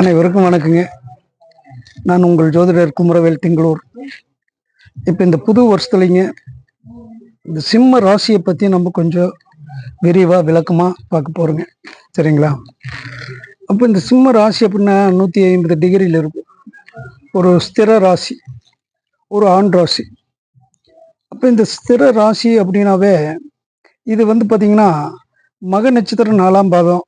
அனைவருக்கும் வணக்கங்க. நான் உங்கள் ஜோதிடர் குமரவேல் திங்களூர். இப்போ இந்த புது வருஷத்துலைங்க இந்த சிம்ம ராசியை பற்றி நம்ம கொஞ்சம் விரிவாக விளக்கமாக பார்க்க போகிறோங்க சரிங்களா? அப்போ இந்த சிம்ம ராசி அப்படின்னா நூற்றி ஐம்பது டிகிரியில் இருக்கும். ஒரு ஸ்திர ராசி ஒரு ஆண் ராசி. அப்போ இந்த ஸ்திர ராசி அப்படின்னாவே இது வந்து பார்த்திங்கன்னா மக நட்சத்திரம் நாலாம் பாதம்.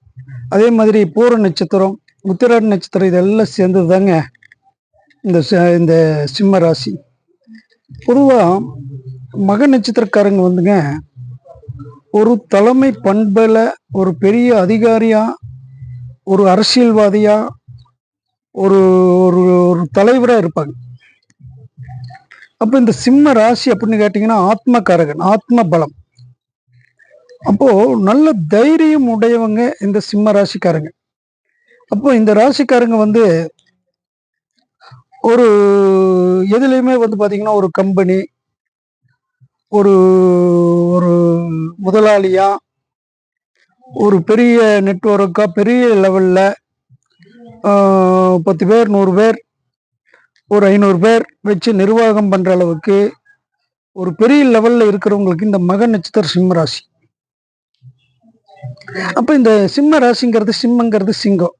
அதே மாதிரி பூர நட்சத்திரம் உத்திராட நட்சத்திரம் இதெல்லாம் சேர்ந்தது தாங்க இந்த ச- இந்த சிம்ம ராசி. பொதுவாக மக நட்சத்திரக்காரங்க வந்துங்க ஒரு தலைமை பண்பில் ஒரு பெரிய அதிகாரியாக ஒரு அரசியல்வாதியாக ஒரு ஒரு ஒரு தலைவராக இருப்பாங்க. அப்போ இந்த சிம்ம ராசி அப்படின்னு கேட்டிங்கன்னா ஆத்மகாரகன் ஆத்ம பலம் அப்போது நல்ல தைரியம் உடையவங்க இந்த சிம்ம ராசிக்காரங்க. அப்போ இந்த ராசிக்காரங்க வந்து ஒரு எதுலேயுமே வந்து பாத்தீங்கன்னா ஒரு கம்பெனி ஒரு ஒரு முதலாளியா ஒரு பெரிய நெட்ஒர்க்கா பெரிய லெவல்ல பத்து பேர் நூறு பேர் ஒரு ஐநூறு பேர் வச்சு நிர்வாகம் பண்ற அளவுக்கு ஒரு பெரிய லெவல்ல இருக்கிறவங்களுக்கு இந்த மக நட்சத்திர சிம்ம ராசி. அப்ப இந்த சிம்ம ராசிங்கிறது சிம்மங்கிறது சிங்கம்.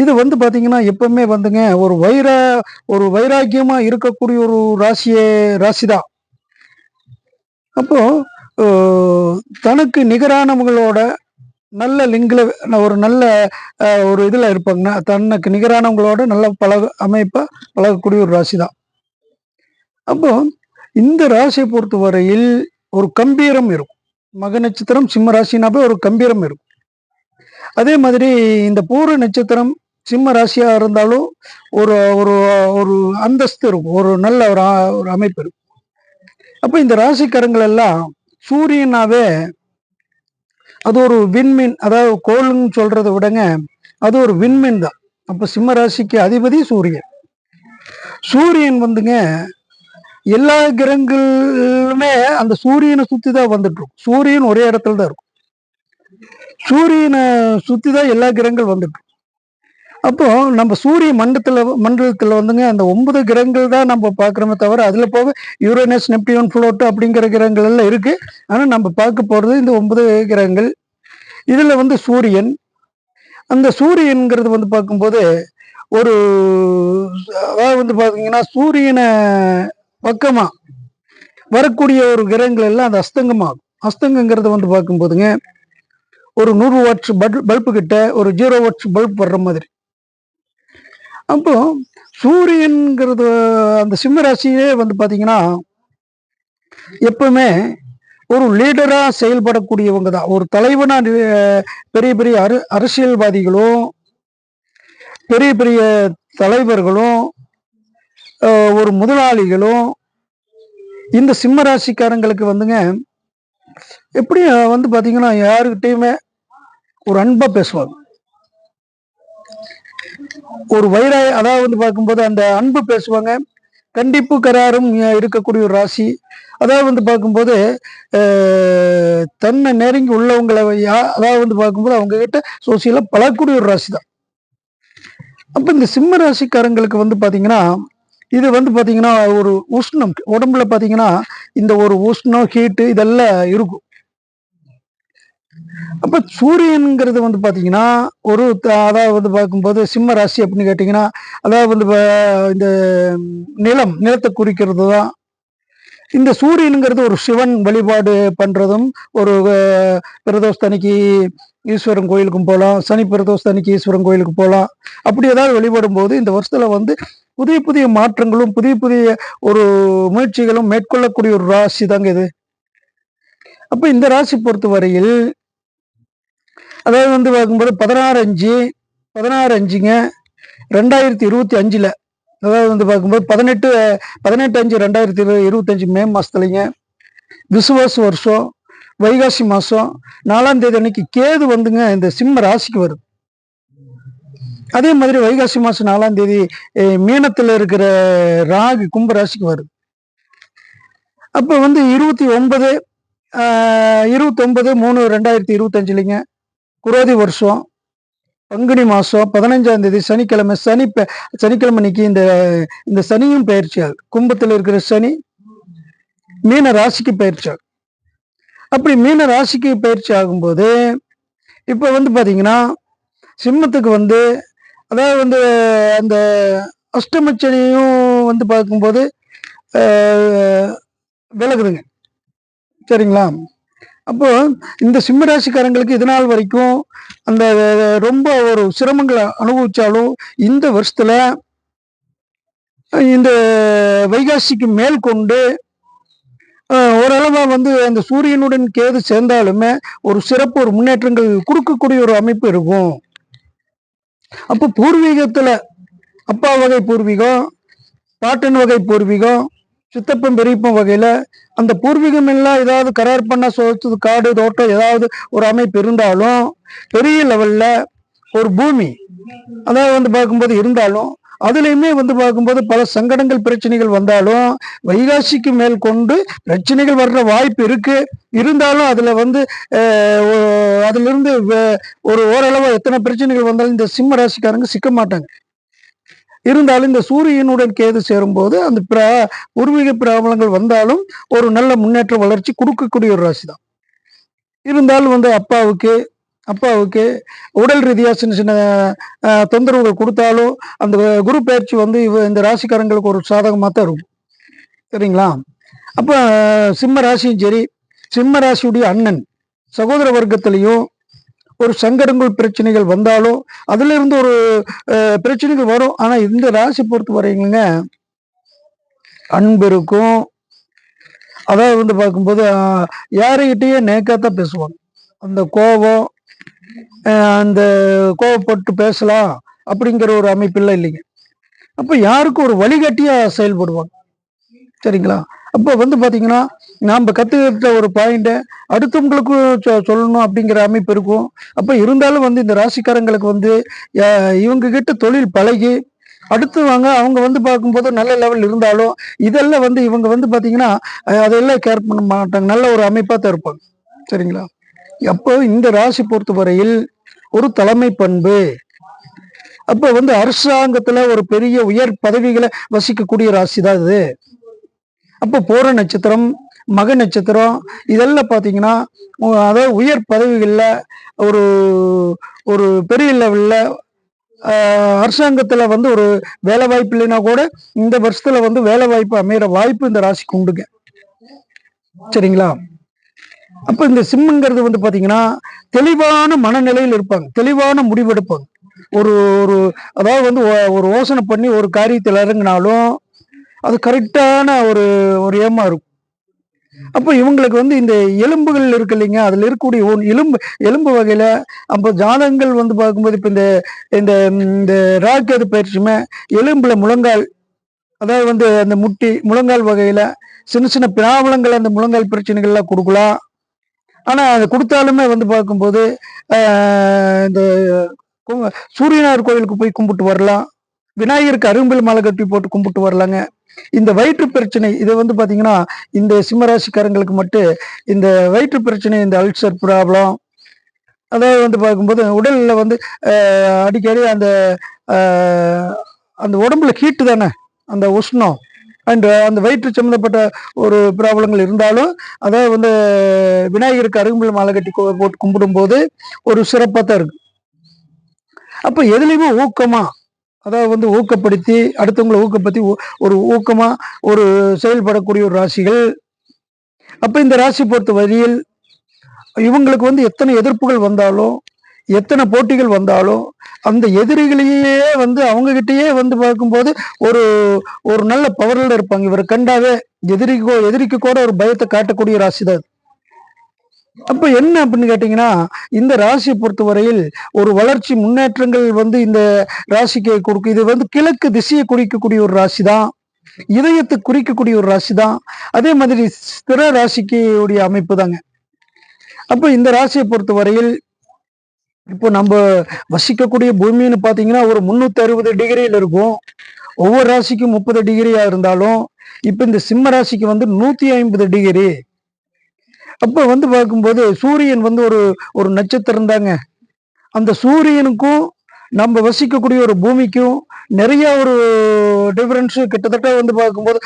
இது வந்து பாத்தீங்கன்னா எப்பவுமே வந்துங்க ஒரு வைர ஒரு வைராக்கியமா இருக்கக்கூடிய ஒரு ராசியே ராசிதான். அப்போ தனக்கு நிகரானவங்களோட நல்ல லிங்கில் ஒரு நல்ல ஒரு இதில் இருப்பாங்கன்னா தனக்கு நிகரானவங்களோட நல்ல பழக அமைப்பாக பழகக்கூடிய ஒரு ராசி தான் அப்போ இந்த ராசியை பொறுத்தவரையில் ஒரு கம்பீரம் இருக்கும். மக நட்சத்திரம் சிம்ம ராசினாவே ஒரு கம்பீரம் இருக்கும். அதே மாதிரி இந்த பூர நட்சத்திரம் சிம்ம ராசியாக இருந்தாலும் ஒரு ஒரு ஒரு அந்தஸ்து இருக்கும். ஒரு நல்ல ஒரு ஒரு அமைப்பு இருக்கும். அப்போ இந்த ராசிக்காரங்கள் எல்லாம் சூரியனாவே அது ஒரு விண்மீன் அதாவது கோள்னு சொல்றதை விடங்க அது ஒரு விண்மீன் தான். அப்போ சிம்ம ராசிக்கு அதிபதி சூரியன். சூரியன் வந்துங்க எல்லா கிரகங்களுமே அந்த சூரியனை சுற்றி தான் வந்துட்டு இருக்கும். சூரியன் ஒரே இடத்துல தான் இருக்கும். சூரியனை சுற்றி தான் எல்லா கிரகங்கள் வந்துட்டு அப்போ நம்ம சூரிய மண்டலத்தில் மண்டலத்தில் வந்துங்க அந்த ஒன்பது கிரகங்கள் தான் நம்ம பார்க்குறோமே தவிர அதில் போக யூரேனஸ் நெப்டியூன் ஃப்ளோட் அப்படிங்கிற கிரகங்கள் எல்லாம் இருக்கு. ஆனால் நம்ம பார்க்க போகிறது இந்த ஒன்பது கிரகங்கள். இதில் வந்து சூரியன். அந்த சூரியன்கிறது வந்து பார்க்கும்போது ஒரு அதாவது வந்து பார்த்தீங்கன்னா சூரியனை பக்கமாக வரக்கூடிய ஒரு கிரகங்கள் எல்லாம் அது அஸ்தங்கமாகும். அஸ்தங்கங்கிறது வந்து பார்க்கும்போதுங்க ஒரு நூறு வாட்ஸ் பல்பு கிட்ட ஒரு ஜீரோ வாட்ஸ் பல்ப் வர்ற மாதிரி. அப்போ சூரியன்கிறது அந்த சிம்ம ராசியே வந்து பார்த்தீங்கன்னா எப்பவுமே ஒரு லீடரா செயல்படக்கூடியவங்க தான். ஒரு தலைவனா பெரிய பெரிய அரு அரசியல்வாதிகளும் பெரிய பெரிய தலைவர்களும் ஒரு முதலாளிகளும் இந்த சிம்ம ராசிக்காரங்களுக்கு வந்துங்க எப்படி வந்து பார்த்தீங்கன்னா யாருக்கிட்டையுமே ஒரு அன்பா பேசுவாங்க. ஒரு வைரா அதாவது வந்து பார்க்கும்போது அந்த அன்பு பேசுவாங்க. கண்டிப்பு கராரும் இருக்கக்கூடிய ஒரு ராசி. அதாவது வந்து பார்க்கும்போது தன்னை நெருங்கி உள்ளவங்களை அதாவது வந்து பார்க்கும்போது அவங்க கிட்ட சோசியலாக பழகக்கூடிய ஒரு ராசி தான் அப்போ இந்த சிம்ம ராசிக்காரங்களுக்கு வந்து பார்த்தீங்கன்னா இது வந்து பார்த்தீங்கன்னா ஒரு உஷ்ணம். உடம்புல பார்த்தீங்கன்னா இந்த ஒரு உஷ்ணம் ஹீட்டு இதெல்லாம் இருக்கும். அப்ப சூரியனுங்கிறது வந்து பாத்தீங்கன்னா ஒரு அதாவது வந்து பார்க்கும்போது சிம்ம ராசி அப்படின்னு கேட்டீங்கன்னா அதாவது வந்து இந்த நிலம் நிலத்தை குறிக்கிறது தான் இந்த சூரியனுங்கிறது ஒரு சிவன் வழிபாடு பண்றதும் ஒரு பிரதோஷ் பிரதோஷத்தன்னைக்கு ஈஸ்வரன் கோயிலுக்கும் போகலாம் சனி பிரதோஷத்தன்னைக்கு ஈஸ்வரன் கோயிலுக்கு போகலாம் அப்படி ஏதாவது வழிபடும் போது இந்த வருஷத்துல வந்து புதிய புதிய மாற்றங்களும் புதிய புதிய ஒரு முயற்சிகளும் மேற்கொள்ளக்கூடிய ஒரு ராசி தாங்க இது. அப்ப இந்த ராசி பொறுத்தவரையில் அதாவது வந்து பார்க்கும்போது பதினாறு அஞ்சு பதினாறு அஞ்சுங்க. ரெண்டாயிரத்தி இருபத்தி அஞ்சில். அதாவது வந்து பார்க்கும்போது பதினெட்டு பதினெட்டு அஞ்சு ரெண்டாயிரத்தி இரு இருபத்தஞ்சு மே மாதத்துலைங்க விசுவாச வருஷம் வைகாசி மாதம் நாலாம் தேதி அன்னைக்கு கேது வந்துங்க இந்த சிம்ம ராசிக்கு வருது. அதே மாதிரி வைகாசி மாதம் நாலாம் தேதி மீனத்தில் இருக்கிற ராகு கும்ப ராசிக்கு வருது. அப்போ வந்து இருபத்தி ஒன்பது இருபத்தொன்பது மூணு ரெண்டாயிரத்தி இருபத்தஞ்சுலிங்க. குரோதி வருஷம் பங்குனி மாதம் பதினஞ்சாம் தேதி சனிக்கிழமை சனி சனிக்கிழமை அன்னைக்கு இந்த இந்த சனியும் பயிற்சியாகும் கும்பத்தில் இருக்கிற சனி மீன ராசிக்கு பயிற்சியாகும் அப்படி மீன ராசிக்கு பயிற்சி ஆகும்போது இப்போ வந்து பார்த்தீங்கன்னா சிம்மத்துக்கு வந்து அதாவது வந்து அந்த அஷ்டமச்சனியும் வந்து பார்க்கும்போது விலகுதுங்க. சரிங்களா? அப்போ இந்த சிம்ம ராசிக்காரங்களுக்கு வரைக்கும் அந்த ரொம்ப ஒரு சிரமங்களை அனுபவிச்சாலும் இந்த வருஷத்துல இந்த வைகாசிக்கு மேல் கொண்டு ஓரளவா வந்து அந்த சூரியனுடன் கேது சேர்ந்தாலுமே ஒரு சிறப்பு ஒரு முன்னேற்றங்கள் கொடுக்கக்கூடிய ஒரு அமைப்பு இருக்கும். அப்போ பூர்வீகத்துல அப்பா வகை பூர்வீகம் பாட்டன் வகை பூர்வீகம் சித்தப்பம் பெரியப்பன் வகையில அந்த பூர்வீகம் எல்லாம் ஏதாவது கரார் பண்ண சொத்து காடு தோட்டம் ஏதாவது ஒரு அமைப்பு இருந்தாலும் பெரிய லெவல்ல ஒரு பூமி. அதாவது வந்து பார்க்கும்போது இருந்தாலும் அதுலேயுமே வந்து பார்க்கும்போது பல சங்கடங்கள் பிரச்சனைகள் வந்தாலும் வைகாசிக்கு மேல் கொண்டு பிரச்சனைகள் வர்ற வாய்ப்பு இருக்கு. இருந்தாலும் அதுல வந்து அதுலேருந்து ஒரு ஓரளவு எத்தனை பிரச்சனைகள் வந்தாலும் இந்த சிம்ம ராசிக்காரங்க சிக்க மாட்டாங்க. இருந்தாலும் இந்த சூரியனுடன் கேது சேரும்போது அந்த பிரா பூர்வீக பிராபலங்கள் வந்தாலும் ஒரு நல்ல முன்னேற்ற வளர்ச்சி கொடுக்கக்கூடிய ஒரு ராசி தான் இருந்தாலும் வந்து அப்பாவுக்கு அப்பாவுக்கு உடல் ரீதியாக சின்ன சின்ன தொந்தரவுகள் கொடுத்தாலும் அந்த குரு பயிற்சி வந்து இவ இந்த ராசிக்காரங்களுக்கு ஒரு சாதகமாக தான் இருக்கும். சரிங்களா? அப்போ சிம்ம ராசியும் சரி. சிம்ம ராசியுடைய அண்ணன் சகோதர வர்க்கத்திலையும் ஒரு சங்கடங்கள் பிரச்சனைகள் வந்தாலும் அதுல இருந்து ஒரு பிரச்சனைகள் வரும். ஆனா இந்த ராசி பொறுத்த வரைங்க அன்பு இருக்கும் அதாவது வந்து பார்க்கும்போது யாருக்கிட்டேயே நேக்காத்தான் பேசுவாங்க. அந்த கோபம் அந்த கோபப்பட்டு பேசலாம் அப்படிங்கிற ஒரு அமைப்பெல்லாம் இல்லைங்க. அப்போ யாருக்கும் ஒரு வழிகாட்டியா செயல்படுவாங்க. சரிங்களா? அப்போ வந்து பார்த்தீங்கன்னா நாம் கற்றுக்கிட்ட ஒரு பாயிண்ட்டை அடுத்தவங்களுக்கு சொ- சொல்லணும் அப்படிங்கிற அமைப்பு இருக்கும். அப்போ இருந்தாலும் வந்து இந்த ராசிக்காரங்களுக்கு வந்து அஹ், இவங்க கிட்ட தொழில் பழகி அடுத்து வாங்க அவங்க வந்து பார்க்கும்போது நல்ல லெவல் இருந்தாலும் இதெல்லாம் வந்து இவங்க வந்து பார்த்தீங்கன்னா அதெல்லாம் கேர் பண்ண மாட்டாங்க. நல்ல ஒரு அமைப்பாக தான் இருப்பாங்க. சரிங்களா? அப்போ இந்த ராசி பொறுத்தவரையில் ஒரு தலைமை பண்பு. அப்போ வந்து அரசாங்கத்தில் ஒரு பெரிய உயர் பதவிகளை வசிக்கக்கூடிய ராசி தான் இது அப்போ போர நட்சத்திரம் மக நட்சத்திரம் இதெல்லாம் பார்த்தீங்கன்னா அதாவது உயர் பதவிகளில் ஒரு ஒரு பெரிய லெவலில் அரசாங்கத்தில் வந்து ஒரு வேலை வாய்ப்பு இல்லைன்னா கூட இந்த வருஷத்தில் வந்து வேலை வாய்ப்பு அமையிற வாய்ப்பு இந்த ராசிக்கு உண்டுங்க. சரிங்களா? அப்போ இந்த சிம்முங்கிறது வந்து பார்த்தீங்கன்னா தெளிவான மனநிலையில் இருப்பாங்க. தெளிவான முடிவெடுப்பாங்க. ஒரு ஒரு அதாவது வந்து ஒரு யோசனை பண்ணி ஒரு காரியத்தில் இறங்கினாலும் அது கரெக்டான ஒரு ஒரு ஏமா இருக்கும். அப்போ இவங்களுக்கு வந்து இந்த எலும்புகள் இருக்கு இல்லைங்க அதில் இருக்கக்கூடிய ஒன் எலும்பு எலும்பு வகையில் அப்போ ஜாதகங்கள் வந்து பார்க்கும்போது இப்போ இந்த இந்த இந்த ராக்கெது பயிற்சியுமே எலும்பில் முழங்கால் அதாவது வந்து அந்த முட்டி முழங்கால் வகையில் சின்ன சின்ன பிராபலங்கள் அந்த முழங்கால் பிரச்சனைகள்லாம் கொடுக்கலாம். ஆனால் அது கொடுத்தாலுமே வந்து பார்க்கும்போது இந்த சூரியனார் கோயிலுக்கு போய் கும்பிட்டு வரலாம். விநாயகருக்கு அரும்பில் மாலை கட்டி போட்டு கும்பிட்டு வரலாங்க. இந்த வயிற்று பிரச்சனை இது வந்து பார்த்தீங்கன்னா இந்த சிம்மராசிக்காரங்களுக்கு மட்டும் இந்த வயிற்று பிரச்சனை இந்த அல்சர் ப்ராப்ளம் அதாவது வந்து பார்க்கும்போது உடலில் வந்து அடிக்கடி அந்த ஆஹ், அந்த உடம்புல ஹீட்டு தானே அந்த உஷ்ணம் அண்ட் அந்த வயிற்று சம்மந்தப்பட்ட ஒரு ப்ராப்ளங்கள் இருந்தாலும் அதாவது வந்து விநாயகருக்கு அருகில் மாலை கட்டி போட்டு கும்பிடும்போது ஒரு சிறப்பாக தான் இருக்குது அப்போ எதுலேயுமே ஊக்கமா அதாவது வந்து ஊக்கப்படுத்தி அடுத்தவங்களை ஊக்கப்படுத்தி ஒரு ஊக்கமாக ஒரு செயல்படக்கூடிய ஒரு ராசிகள். அப்போ இந்த ராசி பொறுத்த வரியில் இவங்களுக்கு வந்து எத்தனை எதிர்ப்புகள் வந்தாலும் எத்தனை போட்டிகள் வந்தாலும் அந்த எதிரிகளையே வந்து அவங்ககிட்டயே வந்து பார்க்கும்போது ஒரு ஒரு நல்ல பவர்ல இருப்பாங்க. இவரை கண்டாவே எதிரிக்கோ எதிரிக்கு கூட ஒரு பயத்தை காட்டக்கூடிய ராசி தான் அப்ப என்ன அப்படின்னு கேட்டீங்கன்னா இந்த ராசியை பொறுத்தவரையில் ஒரு வளர்ச்சி முன்னேற்றங்கள் வந்து இந்த ராசிக்கு கொடுக்கும். இது வந்து கிழக்கு திசையை குறிக்கக்கூடிய ஒரு ராசி தான் இதயத்தை குறிக்கக்கூடிய ஒரு ராசி தான் அதே மாதிரி ஸ்திர ராசிக்கு உடைய அமைப்பு தாங்க அப்ப இந்த ராசியை பொறுத்தவரையில் இப்போ நம்ம வசிக்கக்கூடிய பூமின்னு பாத்தீங்கன்னா ஒரு முன்னூத்தி அறுபது டிகிரியில் இருக்கும். ஒவ்வொரு ராசிக்கும் முப்பது டிகிரியா இருந்தாலும் இப்ப இந்த சிம்ம ராசிக்கு வந்து நூத்தி ஐம்பது டிகிரி. அப்போ வந்து பார்க்கும்போது சூரியன் வந்து ஒரு ஒரு நட்சத்திரம் தாங்க. அந்த சூரியனுக்கும் நம்ம வசிக்கக்கூடிய ஒரு பூமிக்கும் நிறைய ஒரு டிஃப்ரென்ஸு கிட்டத்தட்ட வந்து பார்க்கும்போது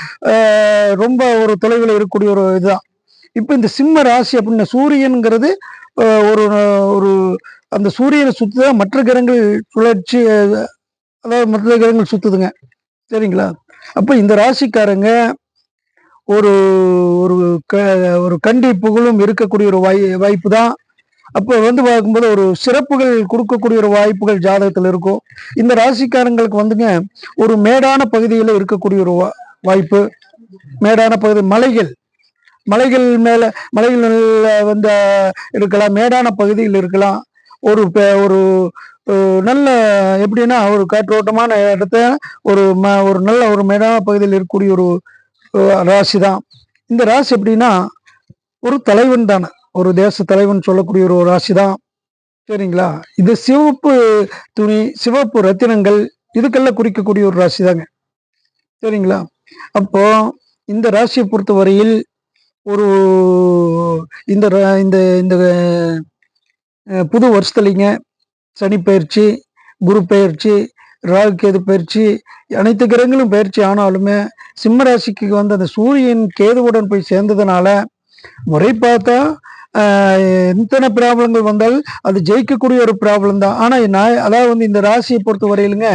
ரொம்ப ஒரு தொலைவில் இருக்கக்கூடிய ஒரு இதுதான். இப்போ இந்த சிம்ம ராசி அப்படின்னா சூரியனுங்கிறது ஒரு ஒரு அந்த சூரியனை சுற்றுதான் மற்ற கிரகங்கள் சுழற்சி அதாவது மற்ற கிரகங்கள் சுற்றுதுங்க சரிங்களா? அப்போ இந்த ராசிக்காரங்க ஒரு ஒரு க ஒரு கண்டி புகழும் இருக்கக்கூடிய ஒரு வாய் வாய்ப்பு தான் அப்போ வந்து பார்க்கும்போது ஒரு சிறப்புகள் கொடுக்கக்கூடிய ஒரு வாய்ப்புகள் ஜாதகத்தில் இருக்கும். இந்த ராசிக்காரங்களுக்கு வந்துங்க ஒரு மேடான பகுதியில் இருக்கக்கூடிய ஒரு வா- வாய்ப்பு. மேடான பகுதி மலைகள். மலைகள் மேல மலைகள் வந்து இருக்கலாம். மேடான பகுதியில் இருக்கலாம். ஒரு பெ- ஒரு நல்ல எப்படின்னா ஒரு காற்றோட்டமான இடத்த ஒரு ம ஒரு நல்ல ஒரு மேடான பகுதியில் இருக்கக்கூடிய ஒரு ராசி தான் இந்த ராசி எப்படின்னா ஒரு தலைவன் தானே. ஒரு தேச தலைவன் சொல்லக்கூடிய ஒரு ராசி தான் சரிங்களா? இது சிவப்பு துணி சிவப்பு ரத்தினங்கள் இதுக்கெல்லாம் குறிக்கக்கூடிய ஒரு ராசி தாங்க சரிங்களா? அப்போ இந்த ராசியை பொறுத்தவரையில் ஒரு இந்த இந்த இந்த புது வருஷத்துலிங்க. சனி பயிற்சி குரு பயிற்சி ராகு கேது பயிற்சி? அனைத்து கிரகங்களும் பயிற்சி. ஆனாலுமே சிம்ம ராசிக்கு வந்து அந்த சூரியன் கேதுவுடன் போய் சேர்ந்ததுனால முறை பார்த்தா எத்தனை ப்ராப்ளங்கள் வந்தால் அது ஜெயிக்கக்கூடிய ஒரு ப்ராப்ளம் தான். ஆனால் நான் அதாவது வந்து இந்த ராசியை பொறுத்த வரையிலுங்க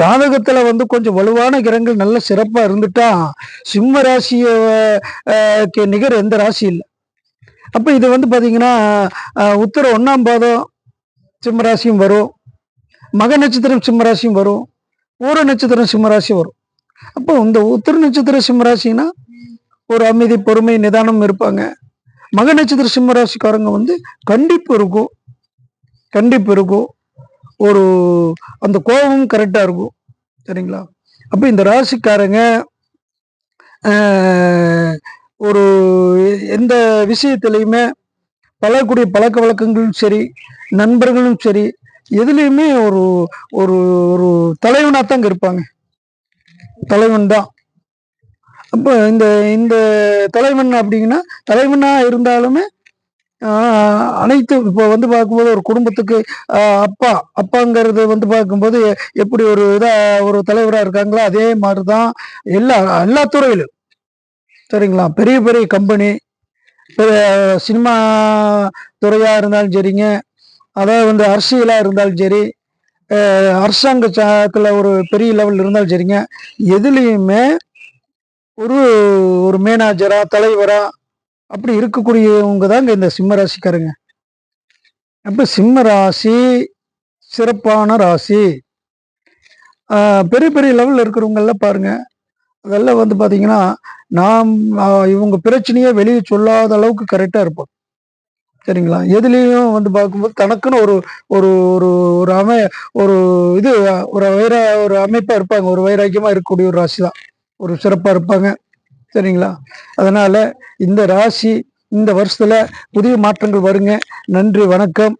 ஜாதகத்தில் வந்து கொஞ்சம் வலுவான கிரகங்கள் நல்ல சிறப்பாக இருந்துட்டா சிம்ம ராசியை நிகர் எந்த ராசி இல்லை. அப்போ இது வந்து பார்த்தீங்கன்னா உத்தர ஒன்றாம் பாதம் சிம்ம ராசியும் வரும். மக நட்சத்திரம் சிம்மராசியும் வரும் ஊர நட்சத்திரம் சிம்மராசி வரும். அப்போ இந்த உத்திர நட்சத்திர சிம்மராசினா ஒரு அமைதி பொறுமை நிதானம் இருப்பாங்க. மக நட்சத்திர சிம்மராசிக்காரங்க வந்து கண்டிப்பு இருக்கும். கண்டிப்பு இருக்கும். ஒரு அந்த கோபமும் கரெக்டாக இருக்கும். சரிங்களா? அப்போ இந்த ராசிக்காரங்க ஒரு எந்த விஷயத்திலையுமே பழகக்கூடிய பழக்க வழக்கங்களும் சரி நண்பர்களும் சரி எதுலேயுமே ஒரு ஒரு ஒரு தலைவனாக தாங்க இருப்பாங்க. தலைவன் தான். அப்போ இந்த இந்த தலைவன் அப்படிங்கன்னா தலைவனாக இருந்தாலுமே அனைத்து இப்போ வந்து பார்க்கும்போது ஒரு குடும்பத்துக்கு அப்பா அப்பாங்கிறது வந்து பார்க்கும்போது எப்படி ஒரு இதாக ஒரு தலைவராக இருக்காங்களோ அதே மாதிரி தான் எல்லா எல்லா துறையிலும். சரிங்களா? பெரிய பெரிய கம்பெனி சினிமா துறையாக இருந்தாலும் சரிங்க. அதாவது வந்து அரசியலாக இருந்தாலும் சரி அரசாங்க சாத்துல ஒரு பெரிய லெவல் இருந்தாலும் சரிங்க. எதுலேயுமே ஒரு ஒரு மேனேஜராக தலைவராக அப்படி இருக்கக்கூடியவங்க தாங்க இந்த சிம்ம ராசிக்காரங்க. அப்போ சிம்ம ராசி சிறப்பான ராசி. பெரிய பெரிய லெவலில் இருக்கிறவங்கெல்லாம் பாருங்கள் அதெல்லாம் வந்து பார்த்திங்கன்னா நாம் இவங்க பிரச்சனையே வெளியே சொல்லாத அளவுக்கு கரெக்டாக இருப்போம். சரிங்களா? எதுலேயும் வந்து பார்க்கும்போது தனக்குன்னு ஒரு ஒரு ஒரு ஒரு அமை ஒரு இது ஒரு வைர ஒரு அமைப்பாக இருப்பாங்க. ஒரு வைராக்கியமாக இருக்கக்கூடிய ஒரு ராசி தான். ஒரு சிறப்பாக இருப்பாங்க. சரிங்களா? அதனால் இந்த ராசி இந்த வருஷத்தில் புதிய மாற்றங்கள் வருங்க. நன்றி வணக்கம்.